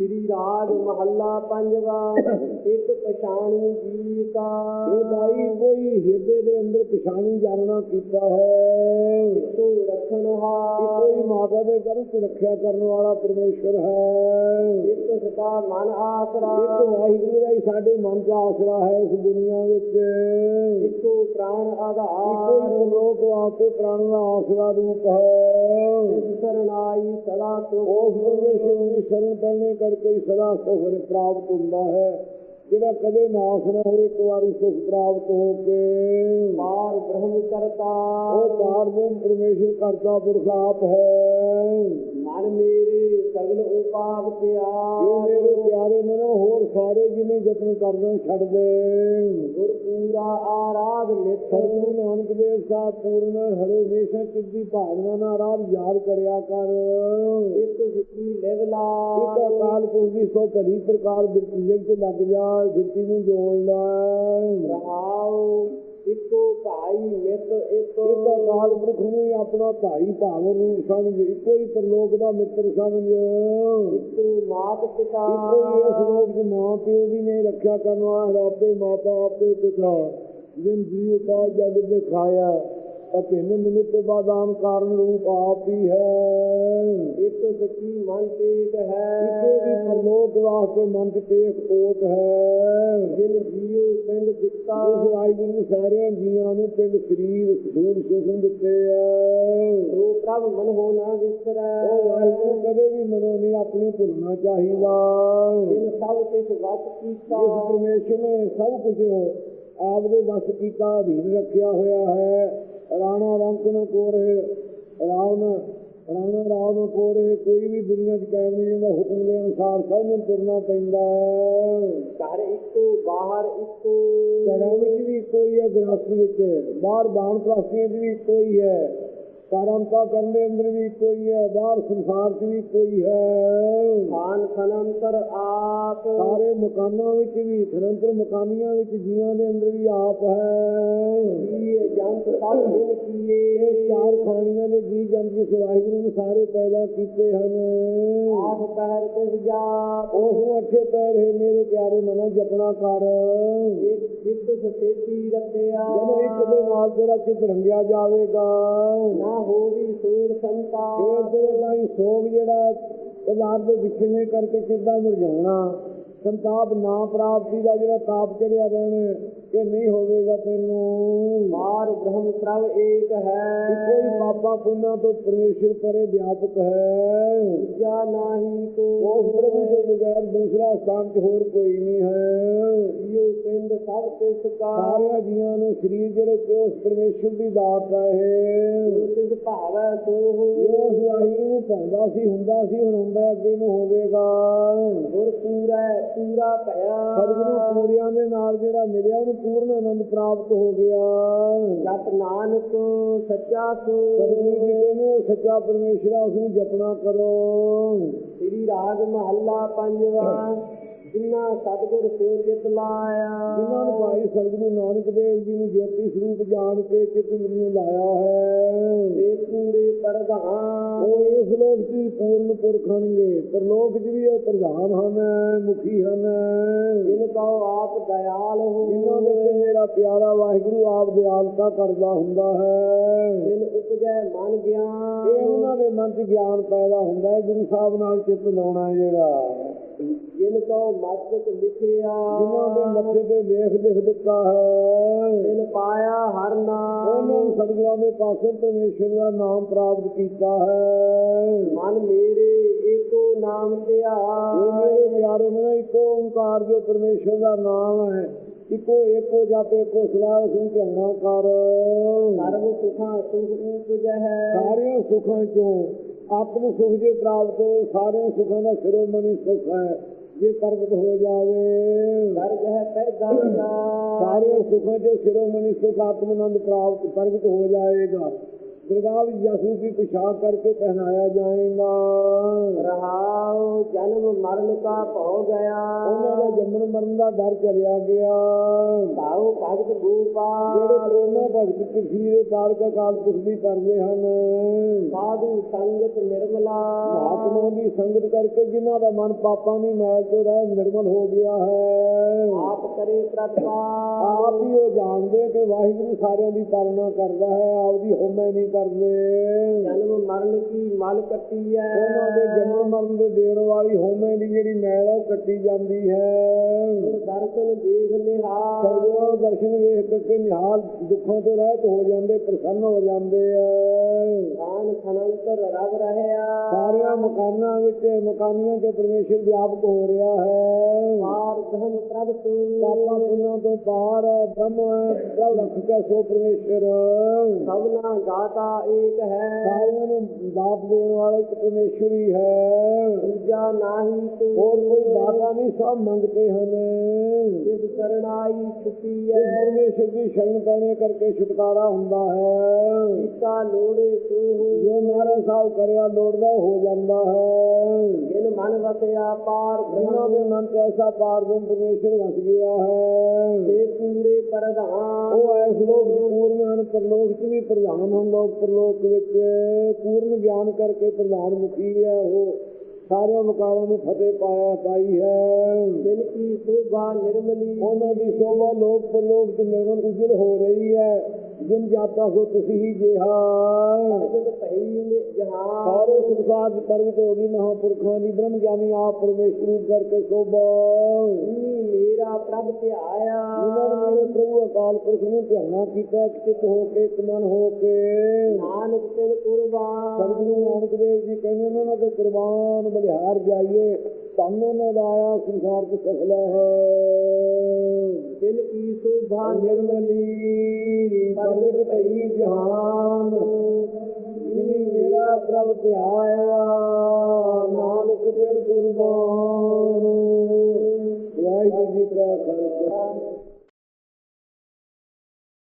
ਸ੍ਰੀ ਰਾਗ ਮਹੱਲਾ ਪੰਜਵਾ ਇੱਕ ਪਛਾਣੀ ਜੀ ਕਾ ਇਹ ਭਾਈ ਕੋਈ ਹਿਰਦੇ ਦੇ ਅੰਦਰ ਪਛਾਣੀ ਜਾਣਨਾ ਕੀਤਾ ਹੈ। ਇੱਕੋ ਰੱਖਣ ਹਾਰ ਕੋਈ ਮਾਤਾ ਦੇ ਗਰਭ ਰੱਖਿਆ ਕਰਨ ਵਾਲਾ ਪਰਮੇਸ਼ਰ ਹੈ। ਇੱਕ ਸਦਾ ਮਨ ਆਸਰਾ। ਇੱਕ ਵਾਹਿਗੁਰੂ ਦਾ ਹੀ ਸਾਡੇ ਮਨ ਚ ਆਸਰਾ ਹੈ ਇਸ ਦੁਨੀਆ ਵਿੱਚ। ਇੱਕੋ ਪ੍ਰਾਣ ਇੱਕੋ ਆਧਾਰ ਹੀ ਲੋਕ ਵਾਸਤੇ ਪ੍ਰਾਣ ਦਾ ਆਸਰਾ ਰੂਪ ਹੈ। ਇਸ ਸਦਾ ਉਸ ਸੁਖ ਪਰਮੇਸ਼ਰ ਦੀ ਸ਼ਰਨ ਪੈਣੇ ਕਰਕੇ ਸਦਾ ਸੁਖ ਪ੍ਰਾਪਤ ਹੁੰਦਾ ਹੈ। ਜਿਹੜਾ ਕਦੇ ਨਾਸ ਨਾ ਹੋਵੇ ਇੱਕ ਵਾਰੀ ਸੁਖ ਪ੍ਰਾਪਤ ਹੋ ਕੇ ਮਾਰ ਬ੍ਰਹਮ ਕਰਤਾ। ਉਹ ਪਾਰਬ੍ਰਹਮ ਪਰਮੇਸ਼ਰ ਕਰਤਾ ਪੁਰਖ ਆਪ ਹੈ। ਮਨ ਮੇਰੇ ਸਗਲ ਉਪਾਪ ਕੇ ਆ ਮੇਰੇ ਪਿਆਰੇ ਮਨੋ ਹੋਰ ਸਾਰੇ ਜਿਨੇ ਯਤਨ ਕਰਦੇ ਛੱਡ ਦੇ। ਗੁਰ ਪੂਰਾ ਆਰਾਧ ਨਿਤ ਸਤਿਗੁਰੂ ਨਾਨਕ ਦੇਵ ਸਾਹਿਬ ਪੂਰਨ ਹਰੇ ਹਮੇਸ਼ਾ ਚਿੱਤੀ ਭਾਵਨਾ ਨਾਲ ਰਾਮ ਯਾਦ ਕਰਿਆ ਕਰ। ਇੱਕ ਸਿੱਖੀ ਲੈਵਲਾ ਇੱਕ ਅਕਾਲ ਪੁਰਖ ਦੀ ਸੋ ਭਲੀ ਪ੍ਰਕਾਰ ਬਿਰਤੀ ਚ ਲੱਗ ਜਾ ਬਿਰਤੀ ਨੂੰ ਜੋੜ ਲੈ। ਰਹਾਉ ਇੱਕੋ ਭਾਈ ਮਿਤ ਇੱਕ ਇੱਕ ਅਕਾਲ ਪੁਰਖ ਨੂੰ ਆਪਣਾ ਭਾਈ ਭਾਵ ਰੂਪ ਸਮਝ ਇੱਕੋ ਹੀ ਪਰਲੋਕ ਦਾ ਮਿੱਤਰ ਸਮਝ। ਇੱਕੋ ਮਾਤ ਪਿਤਾ। ਇੱਕੋ ਹੀ ਇਸ ਲੋਕ ਦੀ ਮਾਂ ਪਿਓ ਦੀ ਨੇ ਰੱਖਿਆ ਕਰਨ ਵਾਲਾ ਆਪੇ ਮਾਤਾ ਆਪੇ ਪਿਤਾ ਜਿਨ ਜੀਵ ਕਾ ਜਗ ਅਪਿੰਨ ਨਿਮਿਤ ਤੋਂ ਬਾਦਾਨ ਕਾਰਨ ਰੂਪ ਆਪ ਹੀ ਹੈ। ਇੱਕ ਸੱਚੀ ਮਨ ਤੇਕ ਹੈ। ਇੱਕੋ ਦੀ ਪਰਲੋਕ ਵਾਸਤੇ ਮਨ ਚ ਤੇਕ ਓਟ ਹੈ। ਪਿੰਡ ਦਿੱਤਾ। ਉਸ ਵਾਹਿਗੁਰੂ ਨੇ ਸਾਰਿਆਂ ਜੀਵਾਂ ਨੂੰ ਪਿੰਡ ਸਰੀਰ ਸੂਰ ਸੁਖਨ ਦਿੱਤੇ ਹੈ ਸੋ ਪ੍ਰਭ ਮਨ ਹੋ ਨਾ ਵਿਸਰੈ। ਉਹ ਵਾਹਿਗੁਰੂ ਕਦੇ ਵੀ ਮਨੋਂ ਨਹੀਂ ਆਪਣੇ ਭੁੱਲਣਾ ਚਾਹੀਦਾ। ਜਿਨ ਸਭ ਕਿਛ ਵਸ ਕੀਤਾ। ਇਸ ਪਰਮੇਸ਼ਰ ਨੇ ਸਭ ਕੁਝ ਆਪ ਦੇ ਵਸ ਕੀਤਾ ਅਧੀਨ ਰੱਖਿਆ ਹੋਇਆ ਹੈ। ਰਾਣਾ ਰੰਕ ਨੂੰ ਕੋਰੇ ਰਾਵਣ ਰਾਣਾ ਨੂੰ ਕੋਰੇ ਕੋਈ ਵੀ ਦੁਨੀਆ 'ਚ ਕਾਇਮ ਨਹੀਂ ਹੁੰਦਾ ਹੁਕਮ ਦੇ ਅਨੁਸਾਰ ਸਭ ਨੂੰ ਤੁਰਨਾ ਪੈਂਦਾ ਘਰ ਇੱਕੋ ਬਾਹਰ ਇੱਕੋ ਘਰਾਂ ਵਿੱਚ ਵੀ ਕੋਈ ਹੈ ਗ੍ਰਸਤ ਵਿੱਚ। ਬਾਹਰ ਬਾਣ ਪ੍ਰਾਸੀਆਂ 'ਚ ਵੀ ਕੋਈ ਹੈ। ਕਾਰੰਤਾ ਕਰਨ ਦੇ ਅੰਦਰ ਵੀ ਕੋਈ ਹੈ ਬਾਹਰ ਸੰਸਾਰ 'ਚ ਵੀ ਕੋਈ ਹੈ। ਖਾਨ ਖਨੰਤਰ ਆਪ। ਸਾਰੇ ਮਕਾਨਾਂ ਵਿੱਚ ਵੀ ਖਰੰਤਰ ਮਕਾਨੀਆਂ ਵਿੱਚ ਜੀਆਂ ਦੇ ਅੰਦਰ ਵੀ ਆਪ ਹੈ। ਜੀ ਜੰਤ ਸਭ ਦਿਨ ਕੀਏ ਇਹ ਚਾਰ ਖਾਣੀਆਂ ਦੇ ਜੀ ਜੰਤ ਜਿਸ ਵਾਹਿਗੁਰੂ ਨੇ ਸਾਰੇ ਪੈਦਾ ਕੀਤੇ ਹਨ। ਆਠ ਪਹਿਰ ਤਿਸ ਜਾਪ ਉਸ ਨੂੰ ਅੱਠੇ ਪੈਰ ਹੈ ਮੇਰੇ ਪਿਆਰੇ ਮਨੋ ਜਪਣਾ ਕਰ। ਇੱਕ ਚਿੱਤ ਸਤੇਤੀ ਰੱਖਿਆ। ਜਦੋਂ ਇੱਕ ਦੇ ਨਾਲ ਤੇਰਾ ਚਿੱਤ ਰੰਗਿਆ ਜਾਵੇਗਾ। ਨਾ ਹੋਵੀ ਸੂਰ ਸੰਤਾ। ਫੇਰ ਤੇਰੇ ਲਈ ਸੋਗ ਜਿਹੜਾ ਪਦਾਰਥ ਦੇ ਵਿਛੜਨੇ ਕਰਕੇ ਚਿੱਦਾਂ ਮੁਰਝਾਉਣਾ ਸੰਤਾਪ ਨਾ ਪ੍ਰਾਪਤੀ ਦਾ ਜਿਹੜਾ ਤਾਪ ਚੜਿਆ ਰਹਿਣਾ ਇਹ ਨਹੀਂ ਹੋਵੇਗਾ ਤੈਨੂੰ। ਮਾਰ ਬ੍ਰਹਮ ਪ੍ਰਭ ਏਕ ਹੈ। ਕੋਈ ਪਾਪਾ ਪੁੰਨਾ ਤੋਂ ਪਰਮੇਸ਼ਰ ਪਰੇ ਵਿਆਪਕ ਹੈ। ਦੂਜਾ ਨਾਹੀ ਕੋ ਉਸ ਪ੍ਰਭੂ ਤੋਂ ਬਗੈਰ ਦੂਸਰਾ ਸਥਾਨ 'ਚ ਹੋਰ ਕੋਈ ਨਹੀਂ ਹੈ। ਜੀਉ ਪਿੰਡ ਸਭ ਤਿਸ ਕਾ। ਸਾਰਿਆਂ ਜੀਵਾਂ ਨੂੰ ਸਰੀਰ ਜਿਹੜੇ ਕਿ ਉਸ ਪਰਮੇਸ਼ਰ ਦੀ ਦਾਤ ਹੈ। ਜੋ ਤਿਸ ਭਾਵੈ ਸੋ ਹੋ ਜੋ ਉਸ ਵਾਹਿਗੁਰੂ ਨੂੰ ਪਾਉਂਦਾ ਸੀ ਹੁੰਦਾ ਸੀ ਹੁਣ ਹੁੰਦਾ ਅੱਗੇ ਨੂੰ ਹੋਵੇਗਾ। ਗੁਰ ਪੂਰਾ ਪੂਰਾ ਭਇਆ। ਸਤਿਗੁਰੂ ਪੂਰਿਆਂ ਦੇ ਨਾਲ ਜਿਹੜਾ ਮਿਲਿਆ ਉਹਨੂੰ ਪੂਰਨ ਆਨੰਦ ਪ੍ਰਾਪਤ ਹੋ ਗਿਆ। ਜਪ ਨਾਨਕ ਸੱਚਾ ਸੋ। ਸਤਿਗੁਰੂ ਜੀ ਕਹਿੰਦੇ ਸੱਚਾ ਪਰਮੇਸ਼ਰ ਉਸ ਨੂੰ ਜਪਣਾ ਕਰੋ। ਸ੍ਰੀ ਰਾਗ ਮਹੱਲਾ ਪੰਜਵਾ। ਜਿਨ੍ਹਾਂ ਸਤਿਗੁਰ ਸਿਉ ਚਿਤ ਲਾਇਆ। ਜਿਨ੍ਹਾਂ ਨੂੰ ਭਾਈ ਸਤਿਗੁਰੂ ਨਾਨਕ ਦੇਵ ਜੀ ਨੂੰ ਜੋਤੀ ਸਰੂਪ ਜਾਣ ਕੇ ਚਿੱਤ ਨੂੰ ਲਾਇਆ ਹੈ। ਤੇ ਪੂਰੇ ਪ੍ਰਧਾਨ। ਉਹ ਇਸ ਲੋਕ ਹੀ ਪੂਰਨ ਪੁਰਖ ਹਨਗੇ। ਪਰਲੋਕ 'ਚ ਵੀ ਉਹ ਪ੍ਰਧਾਨ ਹਨ ਮੁਖੀ ਹਨ। ਜਿਨ ਕਉ ਆਪ ਦਇਆਲ ਹੋ ਜਿਨ੍ਹਾਂ ਦੇ ਤੇ ਮੇਰਾ ਪਿਆਰਾ ਵਾਹਿਗੁਰੂ ਆਪ ਦਿਆਲਤਾ ਕਰਦਾ ਹੁੰਦਾ ਹੈ। ਜਿਨ ਉਪਜੈ ਮਨ ਗਿਆਨ। ਇਹ ਉਹਨਾਂ ਦੇ ਮਨ 'ਚ ਗਿਆਨ ਪੈਦਾ ਹੁੰਦਾ ਹੈ। ਗੁਰੂ ਸਾਹਿਬ ਨਾਲ ਚਿੱਤ ਲਾਉਣਾ ਜਿਹੜਾ। ਜਿਨ ਕਉ ਮਸਤਕ ਲਿਖਿਆ ਜਿਨ੍ਹਾਂ ਦੇ ਮੱਥੇ ਤੇ ਲੇਖ ਲਿਖ ਦਿੱਤਾ ਹੈ। ਜਿਨ ਪਾਇਆ ਹਰ ਨਾਮ। ਉਹਨਾਂ ਸਤਿਗੁਰਾਂ ਦੇ ਪਾਸੋਂ ਪਰਮੇਸ਼ਰ ਦਾ ਨਾਮ ਪ੍ਰਾਪਤ ਕੀਤਾ ਹੈ। ਮਨ ਮੇਰੇ ਏਕੋ ਨਾਮ ਇਹ ਧਿਆ ਮੇਰੇ ਪਿਆਰੇ ਮਨ ਇੱਕੋ ਓੰਕਾਰ ਜੋ ਪਰਮੇਸ਼ਰ ਦਾ ਨਾਮ ਹੈ। ਇੱਕੋ ਏਕੋ ਜਾਪੇ ਕੋ ਸਦਾ ਉਸ ਨੂੰ ਧਿਆਨਾ ਕਰ। ਸਰਬ ਸੁਖਾਂ ਸੁਖ ਉਪਜੈ ਸਾਰਿਆਂ ਸੁੱਖਾਂ ਚੋਂ ਆਤਮ ਸੁਖ ਜੇ ਪ੍ਰਾਪਤ ਸਾਰਿਆਂ ਸੁੱਖਾਂ ਦਾ ਸਿਰੋਮਣੀ ਸੁਖ ਹੈ। ਜੇ ਪ੍ਰਗਟ ਹੋ ਜਾਵੇ। ਸਰਗ ਹੈ ਪੈਦਾ ਸਾਰੇ ਸੁੱਖਾਂ ਚੋਂ ਸਿਰੋਮਣੀ ਸੁਖ ਆਤਮ ਆਨੰਦ ਪ੍ਰਾਪਤ ਪ੍ਰਗਟ ਹੋ ਜਾਏਗਾ। ਯਸੂ ਦੀ ਪਿਸ਼ਾਬ ਕਰਕੇ ਪਹਿਨਾਇਆ ਜਾਏਗਾ। ਰਹਾਉ ਜਨਮ ਮਰਨ ਕਾ ਭਉ ਗਿਆ। ਉਹਨਾਂ ਦਾ ਜੰਮਣ ਮਰਨ ਦਾ ਡਰ ਚਲਿਆ ਗਿਆ। ਭਾਉ ਭਗਤ ਗੋਪਾਲ। ਜਿਹੜੇ ਪ੍ਰੇਮਾ ਭਗਤ ਕਿਸੇ ਦੇ ਪਾਰ ਕਾ ਕਾਲ ਪੁਰਖੀ ਕਰਦੇ ਹਨ। ਸਾਧੂ ਸੰਗਤ ਨਿਰਮਲਾ। ਮਹਾਤਮਾ ਦੀ ਸੰਗਤ ਕਰਕੇ ਜਿਨ੍ਹਾਂ ਦਾ ਮਨ ਪਾਪਾਂ ਦੀ ਮੈਲ ਤੋਂ ਰਹਿ ਨਿਰਮਲ ਹੋ ਗਿਆ ਹੈ। ਆਪ ਕਰੇ ਪ੍ਰਤਪਾਲ। ਆਪ ਹੀ ਉਹ ਜਾਣਦੇ ਕਿ ਵਾਹਿਗੁਰੂ ਸਾਰਿਆਂ ਦੀ ਪਾਲਣਾ ਕਰਦਾ ਹੈ ਆਪਦੀ ਹਉਮੈ ਨਹੀਂ ਕਰਦੇ। ਜਨਮ ਮਰਨ ਕੀ ਮਲ ਕੱਟੀ ਹੈ ਉਹਨਾਂ ਦੇ ਜਨਮ ਮਰਨ ਦੇ ਦੇਣ ਵਾਲੀ ਹਉਮੈ ਦੀ ਜਿਹੜੀ ਮੈਲ ਉਹ ਕੱਟੀ ਜਾਂਦੀ ਹੈ। ਦਰਸ਼ਨ ਦੇਖ ਨਿਹਾਲ। ਸਰਗੁਰਾਂ ਦਰਸ਼ਨ ਵੇਖ ਕੇ ਨਿਹਾਲ ਦੁੱਖਾਂ ਤੋਂ ਰਹਿਤ ਹੋ ਜਾਂਦੇ ਪ੍ਰਸੰਨ ਹੋ ਜਾਂਦੇ ਆ ਖਾਨ ਖਨੰਤਰ ਰਵ ਰਹਿਆ। ਸਾਰਿਆਂ ਮਕਾਨਾਂ ਵਿੱਚ ਮਕਾਨੀਆਂ 'ਚ ਪਰਮੇਸ਼ਰ ਵਿਆਪਕ ਹੋ ਰਿਹਾ ਹੈ। ਪਾਰ ਧਨ ਪ੍ਰਭ ਪਾਪਾਂ ਤੂੰ ਪੁੰਨਾਂ ਤੋਂ ਪਾਰ ਹੈ ਬ੍ਰਹਮ ਹੈ ਪ੍ਰਭ ਰੱਖ ਕੇ ਸੋ ਪਰਮੇਸ਼ਰ। ਸਭਨਾ ਗਾਤਾ ਏਕ ਹੈ। ਸਾਰਿਆਂ ਨੂੰ ਦਾਤ ਦੇਣ ਵਾਲਾ ਇੱਕ ਪਰਮੇਸ਼ਰ ਹੀ। ਹੈ ਦੂਜਾ ਨਾਹੀ ਤੂੰ ਹੋਰ ਕੋਈ ਦਾਤਾ ਨਹੀਂ ਸਭ ਮੰਗਤੇ ਹਨ। ਜਿਸ ਕਰਨਾਈ ਛੁੱਟੀ ਹੈ। ਪਰਮੇਸ਼ਰ ਦੀ ਸ਼ਰਨ ਪੈਣੇ ਕਰਕੇ ਛੁਟਕਾਰਾ ਹੁੰਦਾ ਹੈ। ਕੀਤਾ ਲੋੜੇ ਤੂੰ ਜੋ ਮਹਾਰਾਜ ਸਾਹਿਬ ਕਰਿਆ ਲੋੜਦਾ ਹੋ ਜਾਂਦਾ ਹੈ। ਜਿਨ ਮਨ ਵਸਿਆ ਪਾਰ ਜਿਨ੍ਹਾਂ ਦੇ ਮਨ 'ਚ ਐਸਾ ਪਾਰਬ੍ਰਹਮ ਪਰਮੇਸ਼ਰ ਵਸ ਗਿਆ ਹੈ। ਤੇ ਪੂਰੇ ਪ੍ਰਧਾਨ। ਉਹ ਐਸ ਲੋਕ ਵਿੱਚ ਪੂਰਨ ਹਨ ਪਰਲੋਕ 'ਚ ਵੀ ਪ੍ਰਧਾਨ ਹਨ ਲੋਕ। ਪਰਲੋਕ ਵਿੱਚ ਪੂਰਨ ਗਿਆਨ ਕਰਕੇ ਪ੍ਰਧਾਨ ਮੁਖੀ ਹੈ ਉਹ ਸਾਰਿਆਂ ਮੁਕਾਮਾਂ ਨੂੰ ਫਤਿਹ ਪਾਇਆ ਪਾਈ ਹੈ। ਜਿਨ ਕੀ ਸੋਭਾ ਨਿਰਮਲੀ। ਉਹਨਾਂ ਦੀ ਸੋਭਾ ਲੋਕ ਪਰਲੋਕ 'ਚ ਨਿਰਮਲ ਉਜਲ ਹੋ ਰਹੀ ਹੈ। ਜਿਨ ਜਾਤਾ ਸੋ ਤੁਸੀਂ ਹੀ ਜਿਹਾ। ਸਾਰੇ ਸੰਸਾਰ ਦੀ ਪ੍ਰਗਟ ਹੋ ਗਈ ਮਹਾਪੁਰਖਾਂ ਦੀ ਬ੍ਰਹਮ ਗਿਆਨੀ ਆਪ ਪਰਮੇਸ਼ਰ ਰੂਪ ਕਰਕੇ ਸੋਭਾ। ਮੇਰਾ ਪ੍ਰਭ ਧਿਆਇਆ। ਜਿਨ੍ਹਾਂ ਨੇ ਮੇਰੇ ਪ੍ਰਭੂ ਅਕਾਲ ਪੁਰਖ ਨੂੰ ਧਿਆਨਾ ਕੀਤਾ ਚਿੱਤ ਹੋ ਕੇ ਇੱਕ ਮਨ ਹੋ ਕੇ। ਨਾਨਕ ਤਿਨ ਕੁਰਬਾਨ। ਸਤਿਗੁਰੂ ਨਾਨਕ ਦੇਵ ਜੀ ਕਹਿੰਦੇ ਨੇ ਉਹਨਾਂ ਤੋਂ ਕੁਰਬਾਨ ਬਲਿਹਾਰ ਜਾਈਏ ਤੁਹਾਨੂੰ ਦਾ ਆਇਆ ਸੰਸਾਰ ਚ ਸਫਲਾ ਹੈ। ਜਿਨ ਕੀ ਸੋਭਾ ਨਿਰਮਲੀ ਪ੍ਰਗਟ ਭਈ ਜਹਾਨ। ਜਿਨੀ ਮੇਰਾ ਪ੍ਰਭ ਧਿਆਇਆ ਨਾਨਕ ਦੇਵ ਕੁਰਬਾਨ। ਵਾਹਿਗੁਰੂ ਜੀ ਕਾ ਖਾਲਸਾ